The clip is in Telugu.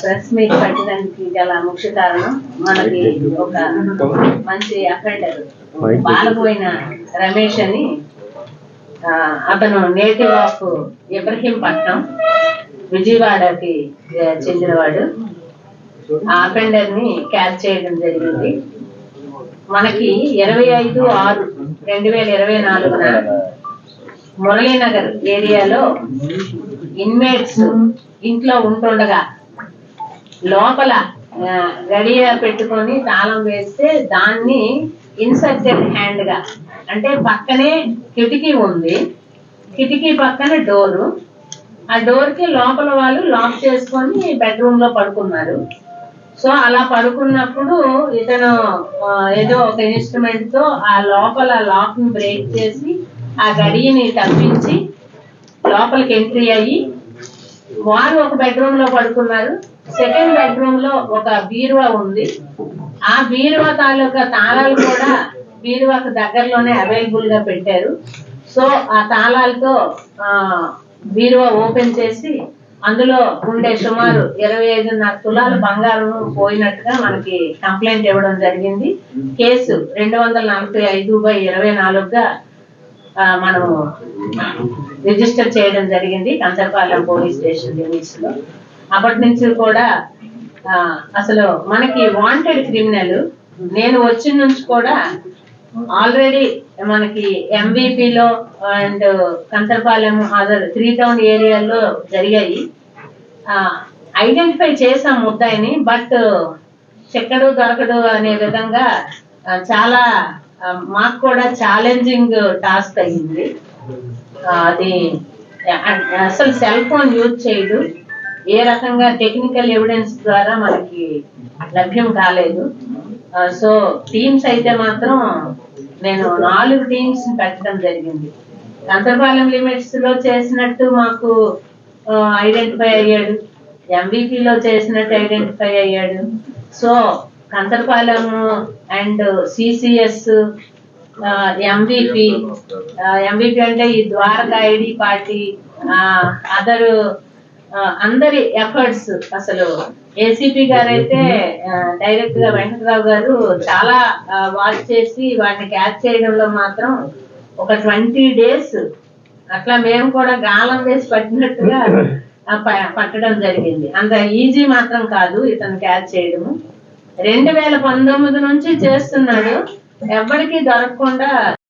ప్రెస్ మీట్ పెట్టడానికి గల ముఖ్య కారణం మనకి ఒక మంచి అఫెండర్ బాలపోయిన రమేష్ అని అతను నేటివ్ ఆఫ్ ఇబ్రహీంపట్నం విజయవాడకి చెందినవాడు. ఆ అఫెండర్ని క్యాచ్ చేయడం జరిగింది. మనకి ఇరవై ఐదు ఆరు రెండు వేల ఇరవై నాలుగున మురళీనగర్ ఏరియాలో ఇన్మేట్స్ ఇంట్లో ఉంటుండగా లోపల గడియ పెట్టుకొని తాళం వేస్తే దాన్ని ఇన్సర్టెడ్ హ్యాండ్గా అంటే పక్కనే కిటికీ ఉంది. కిటికీ పక్కన డోరు ఆ డోర్కి లోపల వాళ్ళు లాక్ చేసుకొని బెడ్రూమ్లో పడుకున్నారు. సో అలా పడుకున్నప్పుడు ఇతను ఏదో ఒక ఇన్స్ట్రుమెంట్తో ఆ లోపల లాక్ని బ్రేక్ చేసి ఆ గడియని తప్పించి లోపలికి ఎంట్రీ అయ్యి వారు ఒక బెడ్రూమ్లో పడుకున్నారు. సెకండ్ బెడ్రూమ్లో ఒక బీరువా ఉంది. ఆ బీరువా తాలూకా తాళాలు కూడా బీరువాకు దగ్గరలోనే అవైలబుల్గా పెట్టారు. సో ఆ తాళాలతో ఆ బీరువా ఓపెన్ చేసి అందులో ఉండే సుమారు ఇరవై ఐదున్నర తులాల బంగారం పోయినట్టుగా మనకి కంప్లైంట్ ఇవ్వడం జరిగింది. కేసు రెండు వందల నలభై ఐదు బై ఇరవై నాలుగుగా మనం రిజిస్టర్ చేయడం జరిగింది. కంచరపాలెం పోలీస్ స్టేషన్ లిమిట్స్లో. అప్పటి నుంచి కూడా అసలు మనకి వాంటెడ్ క్రిమినల్ నేను వచ్చిన నుంచి కూడా ఆల్రెడీ మనకి ఎంబీపీలో and Kancharapalem other three town ఏరియాలో జరిగాయి. ఐడెంటిఫై చేసాం ముద్దాయిని బట్ చెక్కడు దొరకడు అనే విధంగా చాలా మాకు కూడా ఛాలెంజింగ్ టాస్క్ అయ్యింది. అది అసలు సెల్ ఫోన్ యూజ్ చేయదు. ఏ రకంగా టెక్నికల్ ఎవిడెన్స్ ద్వారా మనకి లభ్యం కాలేదు. సో టీమ్స్ అయితే మాత్రం నేను నాలుగు టీమ్స్ పెట్టడం జరిగింది. కంతపాలెం లిమిట్స్లో చేసినట్టు మాకు ఐడెంటిఫై అయ్యాడు. ఎంబీపీలో చేసినట్టు ఐడెంటిఫై అయ్యాడు. So Kanthapalem and CCS MVP MVP అంటే ఈ ద్వారకా ఐడి పార్టీ అదర్ అందరి ఎఫర్ట్స్ అసలు. ఏసీపీ గారు అయితే డైరెక్ట్గా వెంకటరావు గారు చాలా వాచ్ చేసి వాటిని క్యాచ్ చేయడంలో మాత్రం ఒక ట్వంటీ డేస్ అట్లా మేము కూడా గాలం వేసి పట్టినట్టుగా ప- పట్టడం జరిగింది. అంత ఈజీ మాత్రం కాదు ఇతను క్యాచ్ చేయడము. రెండు వేల పంతొమ్మిది నుంచి చేస్తున్నాడు. ఎవరికి దొరకకుండా